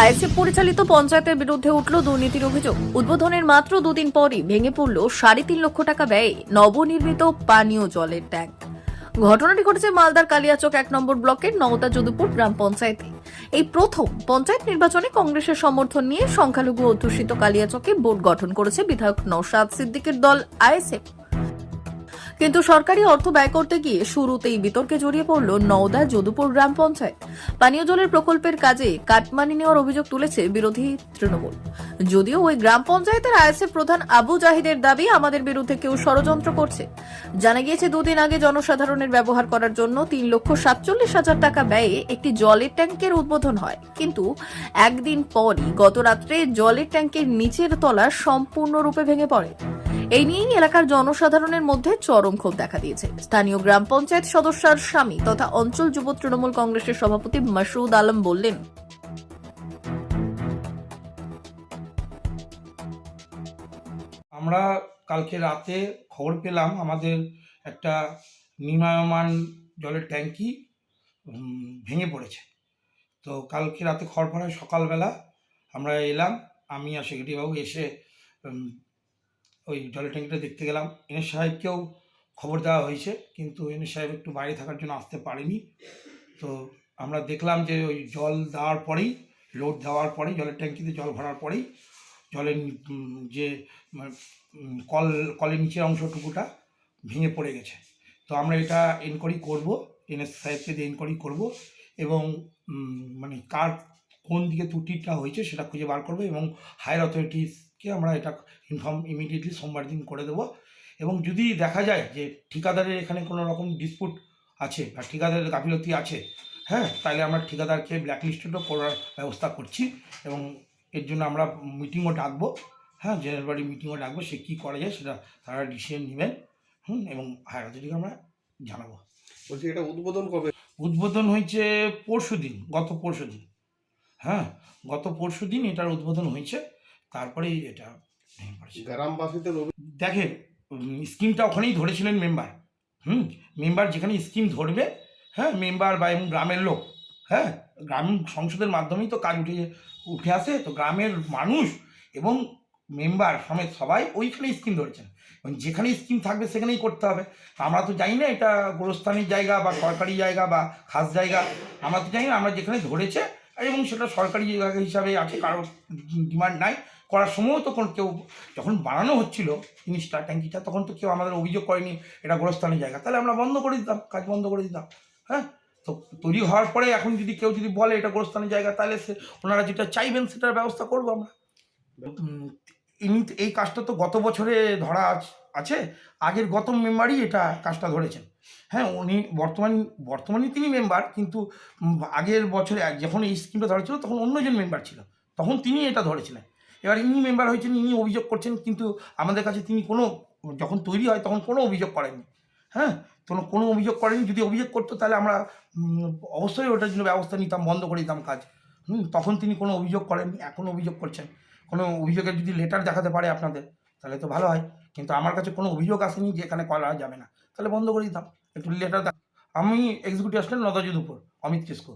ISF পরিচালিত পঞ্চায়েতের বিরুদ্ধে উঠল দুর্নীতির অভিযোগ। উদ্বোধনের মাত্র দুদিন পরই ভেঙে পড়ল সাড়ে তিন লক্ষ টাকা ব্যয়ে নবনির্মিত পানীয় জলের ট্যাঙ্ক। ঘটনাটি ঘটেছে মালদার কালিয়াচক এক নম্বর ব্লকের নওতা যদুপুর গ্রাম পঞ্চায়েতে। এই প্রথম পঞ্চায়েত নির্বাচনে কংগ্রেসের সমর্থন নিয়ে সংখ্যালঘু অধ্যুষিত কালিয়াচকে বোর্ড গঠন করেছে বিধায়ক নৌশাদ সিদ্দিকের দল আইএসএফ। কিন্তু সরকারি অর্থ ব্যয় করতে গিয়ে শুরুতেই বিতর্কে জড়িয়ে পড়ল নওদা যদুপুর গ্রাম পঞ্চায়েত। পানীয় জলের প্রকল্পের কাজে কাটমানি নেওয়ার অভিযোগ তুলেছে বিরোধী তৃণমূল। যদিও ওই গ্রাম পঞ্চায়েতের আইএসএফ প্রধান আবু জাহিদের দাবি আমাদের বিরুদ্ধে কেউ ষড়যন্ত্র করছে। জানা গিয়েছে, দুদিন আগে জনসাধারণের ব্যবহার করার জন্য তিন লক্ষ সাতচল্লিশ হাজার টাকা ব্যয়ে একটি জলের ট্যাঙ্কের উদ্বোধন হয়। কিন্তু একদিন পরই গত রাত্রে জলের ট্যাঙ্কের নিচের তলা সম্পূর্ণরূপে ভেঙে পড়ে। এই নিয়েই এলাকার জনসাধারণের মধ্যে চরম ক্ষোভ দেখা দিয়েছে। স্থানীয় গ্রাম পঞ্চায়েত সদস্যার স্বামী তথা অঞ্চল যুব তৃণমূল কংগ্রেসের সভাপতি মাসুদ আলম বললেন, আমরা কালকে রাতে খবর পেলাম আমাদের একটা নির্মায়মান জলের ট্যাঙ্কি ভেঙে পড়েছে। তো কালকে রাতে খড় পড়ায় সকালবেলা আমরা এলাম, আমি আর সেক্রেটারিবাবু এসে ওই জলের ট্যাঙ্কিটা দেখতে গেলাম। এনএস সাহেবকেও খবর দেওয়া হয়েছে, কিন্তু এনএস সাহেব একটু বাইরে থাকার জন্য আসতে পারেনি। তো আমরা দেখলাম যে ওই জল দেওয়ার পরেই, লোড দেওয়ার পরেই, জলের ট্যাঙ্কিতে জল ভরার পরেই, জলের যে কল, কলের নিচের অংশটুকুটা ভেঙে পড়ে গেছে। তো আমরা এটা এনকোয়ারি করব, এনএস সাহেবকে দিয়ে এনকোয়ারি করব এবং মানে কার কোন দিকে ত্রুটিটা হয়েছে সেটা খুঁজে বার করব এবং হায়ার অথরিটিসকে আমরা এটা ইনফর্ম ইমিডিয়েটলি সোমবার দিন করে দেবো। এবং যদি দেখা যায় যে ঠিকাদারের এখানে কোনো রকম ডিসপুট আছে বা ঠিকাদারের গাফিলতি আছে হ্যাঁ তাহলে আমরা ঠিকাদারকে ব্ল্যাকলিস্টেডও করার ব্যবস্থা করছি এবং এর জন্য আমরা মিটিংও ডাকবো। হ্যাঁ জেনারেল বডি মিটিংও ডাকবো সে কী করা যায় সেটা তারা ডিসিশন নেবেন। হুম এবং হায়ার অথরিটিকে আমরা জানাব। বলছি এটা উদ্বোধন কবে? উদ্বোধন হয়েছে পরশু দিন গত পরশু দিন হ্যাঁ গত পরশু দিন এটার উদ্বোধন হয়েছে। তারপরেই এটা গ্রামবাসীদের দেখেন স্কিমটা ওখানেই ধরেছিলেন মেম্বার হুম? মেম্বার যেখানে স্কিম ধরবে হ্যাঁ মেম্বার বা এবং গ্রামের লোক হ্যাঁ গ্রাম সংসদের মাধ্যমেই তো কাজ উঠে উঠে আসে। তো গ্রামের মানুষ এবং মেম্বার সমেত সবাই ওইখানে স্কিম ধরেছেন। এবং যেখানে স্কিম থাকবে সেখানেই করতে হবে। আমরা তো জানি না এটা গোরস্থানের জায়গা বা সরকারি জায়গা বা খাস জায়গা। আমরা তো জানি না আমরা যেখানে ধরেছে এবং সেটা সরকারি জায়গা হিসাবে আছে কারোর ডিমান্ড নাই। করার সময়ও তখন কেউ, যখন বানানো হচ্ছিল জিনিসটা, ট্যাঙ্কিটা, তখন তো কেউ আমাদের অভিযোগ করেনি এটা গোরস্থানের জায়গা। তাহলে আমরা বন্ধ করে দিতাম, কাজ বন্ধ করে দিতাম হ্যাঁ? তো তৈরি হওয়ার পরে এখন যদি কেউ যদি বলে এটা গোরস্থানের জায়গা, তাহলে সে, ওনারা যেটা চাইবেন সেটার ব্যবস্থা করব আমরা। এই কাজটা তো গত বছরে ধরা আছ- আগের গত মেম্বারই এটা কাজটা ধরেছেন। হ্যাঁ উনি বর্তমান বর্তমানে তিনি মেম্বার, কিন্তু আগের বছরে, যখন এই স্কিমটা ধরা ছিল, তখন অন্যজন মেম্বার ছিল। তখন তিনি এটা ধরেছিলেন। এবার ইনি মেম্বার হয়েছেন, ইনি অভিযোগ করছেন, কিন্তু আমাদের কাছে তিনি কোনো, যখন তৈরি হয় তখন কোনো অভিযোগ করেননি। হ্যাঁ? কোনো কোনো অভিযোগ করেনি যদি অভিযোগ করতো তাহলে আমরা অবশ্যই ওটার জন্য ব্যবস্থা নিতাম, বন্ধ করে দিতাম কাজ। হুম? তখন তিনি কোনো অভিযোগ করেননি, এখন অভিযোগ করছেন। কোনো অভিযোগের যদি লেটার দেখাতে পারে আপনাদের, তাহলে তো ভালো হয়। কিন্তু আমার কাছে কোনো অভিযোগ আসেনি যে এখানে করা যাবে না। তাহলে বন্ধ করে দিতাম। একটু লেটার আমি এক্সিকিউটিভ আসলেন নদাজুদ উপর, অমিত কিস্কো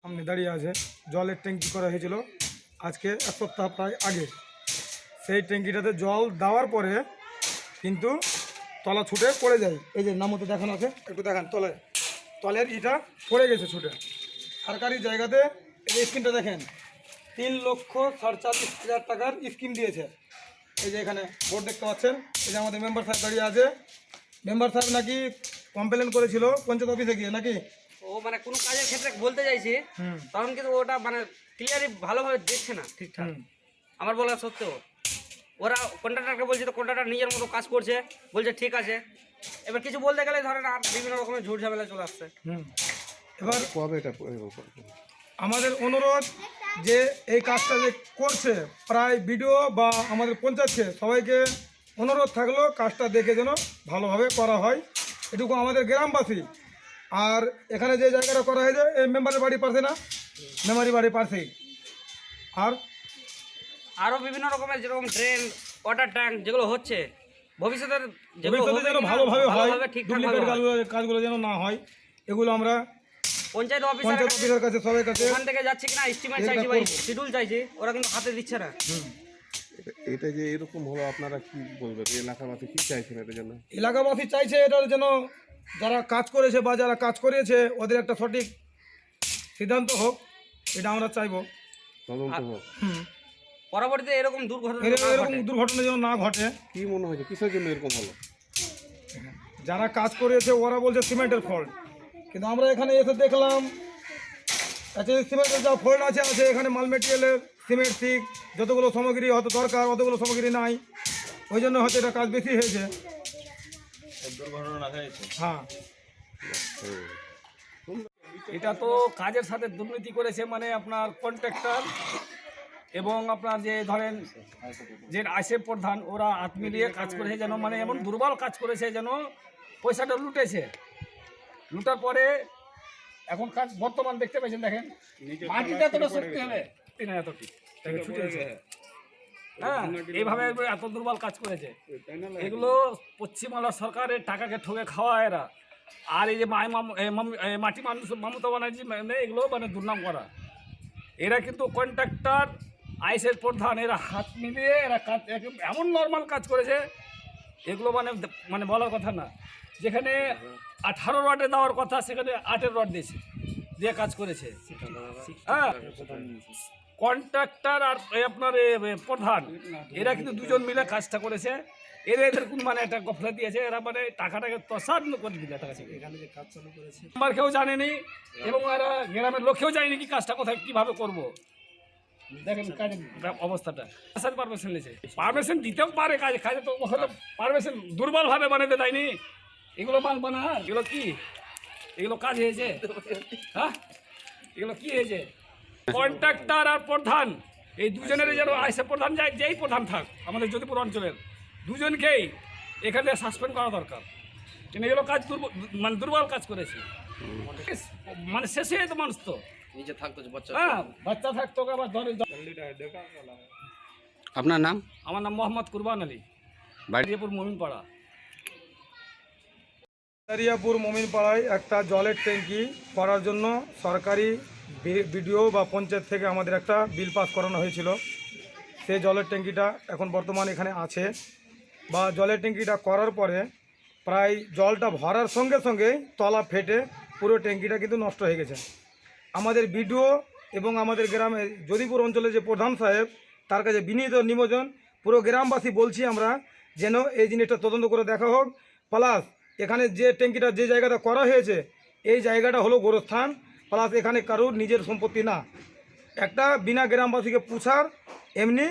সামনে দাঁড়িয়ে আছে, জলের ট্যাঙ্কি করা হয়েছিল? আজকে এক সপ্তাহ প্রায় আগে। সেই ট্যাঙ্কিটাতে জল দেওয়ার পরে কিন্তু তলা ছুটে পড়ে যায়। এই যে নামতে দেখানো আছে একটু দেখান তলে তলের ইটা পড়ে গেছে ছুটে। সরকারি জায়গাতে এই স্কিমটা দেখেন তিন লক্ষ সাতচল্লিশ হাজার টাকার স্কিম দিয়েছে। এই যে এখানে বোর্ড দেখতে পাচ্ছেন এই যে আমাদের মেম্বার সাহেব দাঁড়িয়ে আছে। মেম্বার সাহেব নাকি কমপ্লেন করেছিল পঞ্চায়েত অফিসে গিয়ে নাকি? ও মানে কোনো কাজের ক্ষেত্রে বলতে চাইছি। হুম। তখন কিন্তু ওটা মানে ক্লিয়ারলি ভালোভাবে দেখছে না ঠিকঠাক। আমার বলা সত্ত্বেও ওরা কন্ট্রাক্টরকে বলছে তো কন্ট্রাক্টর নিজের মতো কাজ করছে বলছে ঠিক আছে। এবার কিছু বলতে গেলে ধরেন আর বিভিন্ন রকমের ঝুট ঝামেলা চলে আসছে। হুম। এবার কবে এটা আমাদের অনুরোধ যে এই কাজটা যে করছে প্রায় বিডিও বা আমাদের পঞ্চায়েতকে সবাইকে অনুরোধ থাকল কাজটা দেখে যেন ভালোভাবে করা হয়। এটুকু আমাদের গ্রামবাসী। আর এখানে যে জায়গাটা করা হয়েছে এই মেম্বারের বাড়ি পাশে না। মেম্বারের বাড়ির পাশেই আর? আরও বিভিন্ন রকমের যেরকম ট্রেন ওয়াটার ট্যাঙ্ক যেগুলো হচ্ছে ভবিষ্যতের যেগুলো ভবিষ্যতে যেন ভালোভাবে হয় ডুপ্লিকেট কাজগুলো যেন না হয় এগুলো আমরা পঞ্চায়েত অফিসার পঞ্চায়েত অফিসের কাছে সবাই কাছে ওখান থেকে যাচ্ছে কিনা স্টিমার এটা চাইছি করব। শিডিউল চাইছি ওরা কিন্তু হাতে দিচ্ছে না। এটা- এটা যে এরকম হলো আপনারা কি বলবেন? এলাকাবাসী কি চাইছেন এটার জন্য এলাকাবাসী চাইছে এটার যেন যারা কাজ করেছে বা যারা কাজ করিয়েছে ওদের একটা সঠিক সিদ্ধান্ত হোক। এটা আমরা চাইব। হোক। পরবর্তীতে এরকম দুর্ঘটনা এরকম দুর্ঘটনা যেন না ঘটে। কি মনে হয়েছে? কিসের জন্য এরকম হলো? যারা কাজ করেছে ওরা বলছে সিমেন্টের ফল্ট কিন্তু আমরা এখানে এসে দেখলাম আচ্ছা সিমেন্টের যা ফল্ট আছে আছে এখানে মাল মেটেরিয়ালের সিমেন্ট সিক যতগুলো সামগ্রী হয়তো দরকার অতগুলো সামগ্রী নাই। ওই জন্য হয়তো এটা কাজ বেশি হয়েছে। হ্যাঁ। এটা তো কাজের সাথে দুর্নীতি করেছে মানে আপনার কন্ট্রাক্টর এবং আপনার যে ধরেন যে আইসেফ প্রধান ওরা হাত মিলিয়ে কাজ করেছে যেন মানে এমন দুর্বল কাজ করেছে যেন পয়সাটা লুটেছে। লুটার পরে এখন কাজ বর্তমান দেখতে পাচ্ছেন দেখেন। মাটিতে এতটা শক্তি হবে। তিন এত ছুটেছে হ্যাঁ এইভাবে এত দুর্বল কাজ করেছে। এগুলো পশ্চিমবাংলা সরকারের টাকাকে ঠকে খাওয়া এরা। আর এই যে মাটি মানুষ মমতা ব্যানার্জি মানে এগুলো মানে দুর্নাম করা। এরা কিন্তু কন্ট্রাক্টর আইসের প্রধান, এরা হাত মিলিয়ে এরা কাজ এমন নর্মাল কাজ করেছে, এগুলো মানে মানে বলার কথা না। যেখানে আঠারো রডে দেওয়ার কথা, সেখানে আটের রড দিয়েছে, দিয়ে কাজ করেছে। হ্যাঁ। কন্ট্রাক্টর আর আপনার প্রধান, এরা কিন্তু দুজন মিলে কাজটা করেছে। এরা এদের কোন মানে একটা গফলা দিয়েছে এরা মানে টাকাটাকে করে দিলে টাকা এখানে যে কাজ চালু করেছে। আমার কেউ জানেনি এবং এরা গ্রামের জানেনি কি কাজটা কোথায় কীভাবে করব। দেখেন কাজের অবস্থাটা। আসার পারমিশন নিয়েছে। পারমিশন দিতেও পারে কাজে কাজে তো হয়তো পারমিশন দুর্বলভাবে বানাতে দেয়নি। এগুলো মাল বানা এগুলো কি? এগুলো কাজ হয়েছে? হ্যাঁ? এগুলো কি হয়েছে? কন্ট্রাক্টর আর প্রধান এই দুজনের যেন আইসে প্রধান যায় যেই প্রধান থাক আমাদের যদিপুর অঞ্চলের। দুজনকেই এখানে সাসপেন্ড করা দরকার। কিন্তু এগুলো কাজ মানে দুর্বল কাজ করেছে। মানে শেষে তো মানুষ তো। নিচে থাকতো বাচ্চা হ্যাঁ বাচ্চা থাকতো আবার ধরে আপনার নাম? আমার নাম মোহাম্মদ কুরবান আলী। বাড়িপুর মমিনপাড়া। দারিয়াপুর মমিনপাড়ায় একটা জলের ট্যাঙ্কি করার জন্য সরকারি বিডিও বা পঞ্চায়েত থেকে আমাদের একটা বিল পাস করানো হয়েছিল। সেই জলের ট্যাঙ্কিটা এখন বর্তমান এখানে আছে। বা জলের ট্যাঙ্কিটা করার পরে প্রায় জলটা ভরার সঙ্গে সঙ্গে তলা ফেটে পুরো ট্যাঙ্কিটা কিন্তু নষ্ট হয়ে গেছে। আমাদের বিডিও এবং আমাদের গ্রামে যদিপুর অঞ্চলে যে প্রধান সাহেব, তার কাছে বিনীত নিমোজন পুরো গ্রামবাসী বলছি আমরা যেন এই জিনিসটা তদন্ত করে দেখা হোক। প্লাস এখানে যে ট্যাঙ্কিটা যে জায়গাটা করা হয়েছে, এই জায়গাটা হলো গোরস্থান। প্লাস এখানে কারোর নিজের সম্পত্তি না। একটা বিনা গ্রামবাসীকে পুছার এমনি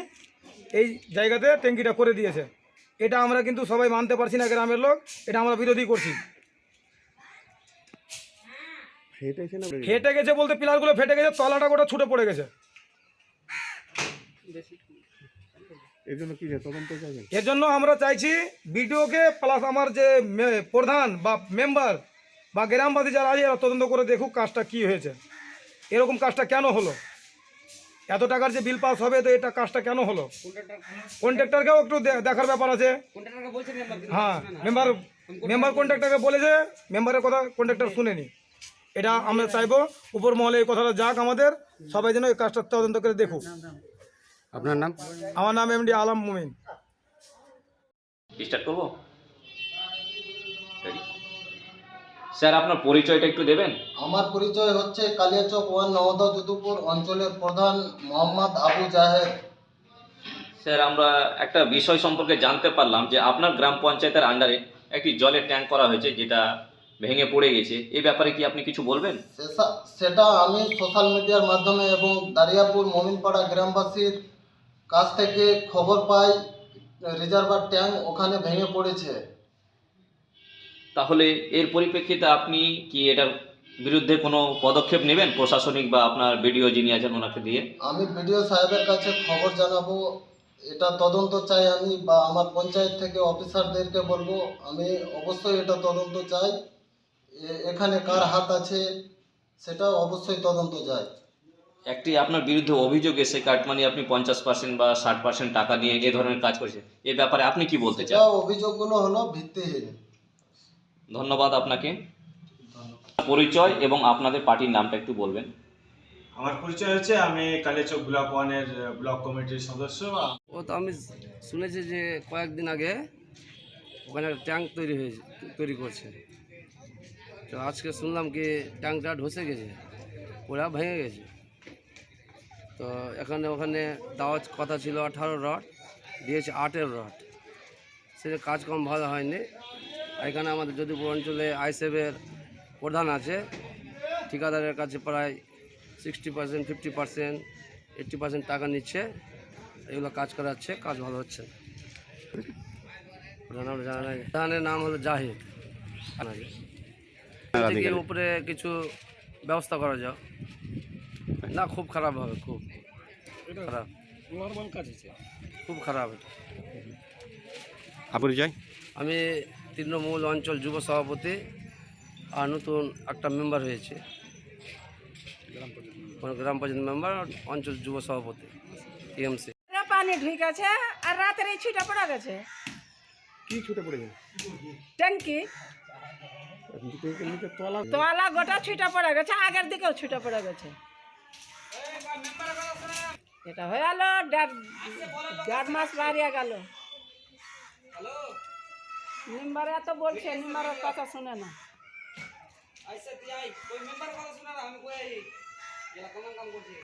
এই জায়গাতে ট্যাঙ্কিটা করে দিয়েছে। এটা আমরা কিন্তু সবাই মানতে পারছি না গ্রামের লোক এটা আমরা বিরোধী করছি। ফেটে গেছে বলতে পিলারগুলো ফেটে গেছে তলাটা গোটা ছুটে পড়ে গেছে। এর জন্য আমরা চাইছি বিডিওকে প্লাস আমার যে প্রধান বা মেম্বার বা গ্রামবাসী যারা আছে তদন্ত করে দেখুক কাজটা কি হয়েছে। এরকম কাজটা কেন হলো? এত টাকার যে বিল পাস হবে তো এটা কাজটা কেন হলো? কন্ট্রাক্টরকেও একটু দেখার ব্যাপার আছে। কন্ট্রাক্টরকে বলছে মেম্বার হ্যাঁ মেম্বার মেম্বার কন্ট্রাক্টরকে বলেছে মেম্বারের কথা কন্ট্রাক্টর শুনেনি। এটা আমরা চাইব উপর মহলে এই কথাটা যাক আমাদের সবাই যেন এই কাজটা তদন্ত করে দেখুক। আপনার নাম? আমার নাম এমডি আলম মুমিন। স্টার্ট করব? স্যার আপনার পরিচয়টা একটু দেবেন? আমার পরিচয় হচ্ছে কালিয়াচক ওয়ান নওদা যদুপুর অঞ্চলের প্রধান মোহাম্মদ আবু জাহেদ। স্যার আমরা একটা বিষয় সম্পর্কে জানতে পারলাম যে আপনার গ্রাম পঞ্চায়েতের আন্ডারে একটি জলের ট্যাঙ্ক করা হয়েছে যেটা ভেঙে পড়ে গেছে। এই ব্যাপারে কি আপনি কিছু বলবেন? সেটা আমি সোশ্যাল মিডিয়ার মাধ্যমে এবং দারিয়াপুর মমিনপাড়া গ্রামবাসীর কাছ থেকে খবর পাই রিজার্ভার ট্যাঙ্ক ওখানে ভেঙে পড়েছে। তাহলে এর পরিপ্রেক্ষিতে আপনি কি এটার বিরুদ্ধে কোনো পদক্ষেপ নেবেন প্রশাসনিক বা আপনার বিডিও যিনি আছেন ওনাকে দিয়ে? আমি বিডিও সাহেবের কাছে খবর জানাব এটা তদন্ত চাই আমি বা আমার পঞ্চায়েত থেকে অফিসারদেরকে বলব আমি অবশ্যই এটা তদন্ত চাই। এখানে কার হাত আছে সেটা অবশ্যই তদন্ত চাই। একটি আপনার বিরুদ্ধে অভিযোগ এসে কাটমানি আপনি পঞ্চাশ পার্সেন্ট বা ষাট পার্সেন্ট টাকা নিয়ে এ ধরনের কাজ করেছেন এ ব্যাপারে আপনি কি বলতে চান? অভিযোগগুলো হলো ভিত্তিহীন। ধন্যবাদ আপনাকে। পরিচয় এবং আপনাদের পার্টির নামটা একটু বলবেন। আমার পরিচয় হচ্ছে আমি কালিয়াচক ব্লক ওয়ানের ব্লক কমিটির সদস্য। ও তো আমি শুনেছি যে কয়েকদিন আগে ওখানে একটা ট্যাঙ্ক তৈরি হয়েছে তৈরি করছে। তো আজকে শুনলাম কি ট্যাঙ্কটা ধসে গেছে ওরা ভেঙে গেছে। তো এখানে ওখানে দেওয়ার কথা ছিল আঠারো রড দিয়েছে আটের রড। সেটা কাজ কম ভালো হয়নি। এখানে আমাদের যদুপুর অঞ্চলে আইসেফের প্রধান আছে। ঠিকাদারের কাছে প্রায় sixty percent fifty percent eighty percent টাকা নিচ্ছে। এগুলো কাজ করাচ্ছে কাজ ভালো হচ্ছে প্রধান জানা নাই। প্রধানের নাম হলো জাহিদ। থেকে উপরে কিছু ব্যবস্থা করা যাও না খুব খারাপ হবে খুব খারাপ। নর্মাল কাজ হচ্ছে। খুব খারাপ এটা। পরিচয় আমি তৃণমূল অঞ্চল যুব সভাপতি আর নতুন একটা মেম্বার হয়েছে। গ্রাম পঞ্চায়েত মেম্বার অঞ্চল যুব সভাপতি টিএমসি। পানি ঢুকেছে আর রাতের এই ছুটা পড়া গেছে। কি ছুটে পড়েছে ট্যাঙ্কি? নিচে তলা গোটা ছুটা পড়ে গেছে আগের দিকেও ছুটা পড়ে গেছে। এটা হয়ে গেল দেড় মাস বাড়িয়ে গেল। নিম্বার এত বলছে নিম্বারের কথা শুনে না। আইসা তুই আই ওই মেম্বার কথা শুনে না আমি কই আই? এলা কেমন কাম করছে।